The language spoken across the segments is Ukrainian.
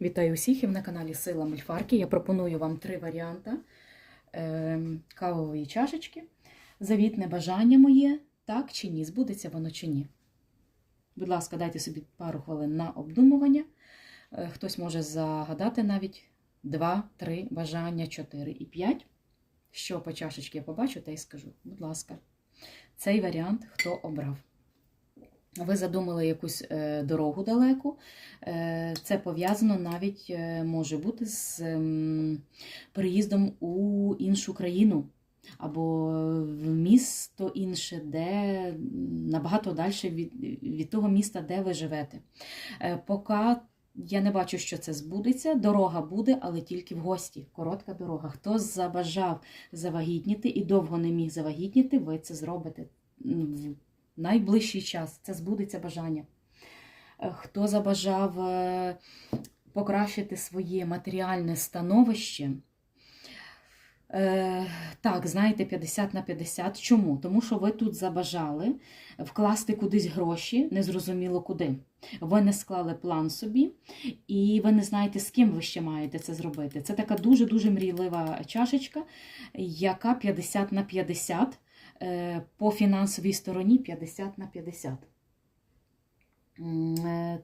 Вітаю усіх і на каналі Сила Мельфарки. Я пропоную вам три варіанти е, кавової чашечки. Завітне бажання моє, так чи ні, збудеться воно чи ні. Будь ласка, дайте собі пару хвилин на обдумування. Е, Хтось може загадати навіть 2, 3 бажання, 4 і 5. Що по чашечці я побачу, те й скажу. Будь ласка, цей варіант хто обрав. Ви задумали якусь е, дорогу далеку. Е, Це пов'язано навіть е, може бути з ем, переїздом у іншу країну або в місто інше, де набагато далі від, від того міста, де ви живете. Поки я не бачу, що це збудеться. Дорога буде, але тільки в гості. Коротка дорога. Хто забажав завагітніти і довго не міг завагітніти, ви це зробите найближчий час. Це збудеться бажання. Е, Хто забажав е, покращити своє матеріальне становище. Е, Так, знаєте, 50 на 50. Чому? Тому що ви тут забажали вкласти кудись гроші, незрозуміло куди. Ви не склали план собі, і ви не знаєте, з ким ви ще маєте це зробити. Це така дуже-дуже мрійлива чашечка, яка 50 на 50, е, по фінансовій стороні 50 на 50. Е,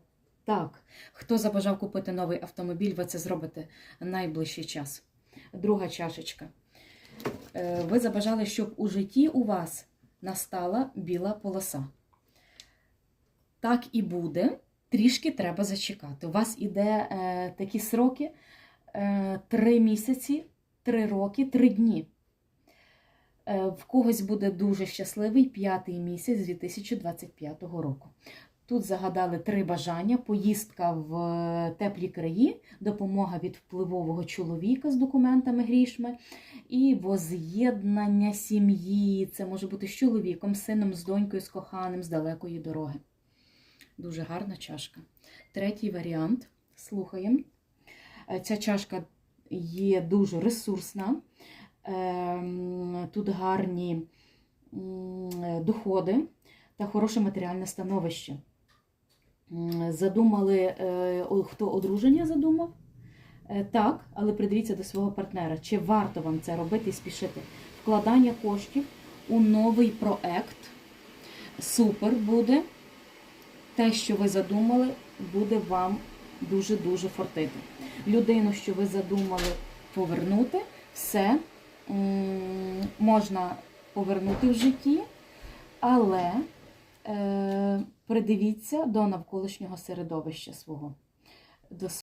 Так, хто забажав купити новий автомобіль, ви це зробите найближчий час. Друга чашечка. Е, Ви забажали, щоб у житті у вас настала біла полоса. Так і буде. Трішки треба зачекати. У вас іде е, такі сроки: е, 3 місяці, 3 роки, 3 дні. Е, в когось буде дуже щасливий п'ятий місяць 2025 року. Тут загадали три бажання: поїздка в е, теплі краї, допомога від впливового чоловіка з документами грішми, і воз'єднання сім'ї. Це може бути з чоловіком, сином, з донькою, з коханим, з далекої дороги. Дуже гарна чашка. Третій варіант. Слухаємо. Е, Ця чашка є дуже ресурсна. Тут гарні доходи та хороше матеріальне становище. Задумали, е, хто одруження задумав? Е, Так, але придивіться до свого партнера. Чи варто вам це робити і спішити? Вкладання коштів у новий проект. Супер буде. Те, що ви задумали, буде вам дуже-дуже фортити. Людину, що ви задумали повернути, все можна повернути в житті, але е, придивіться до навколишнього середовища свого. До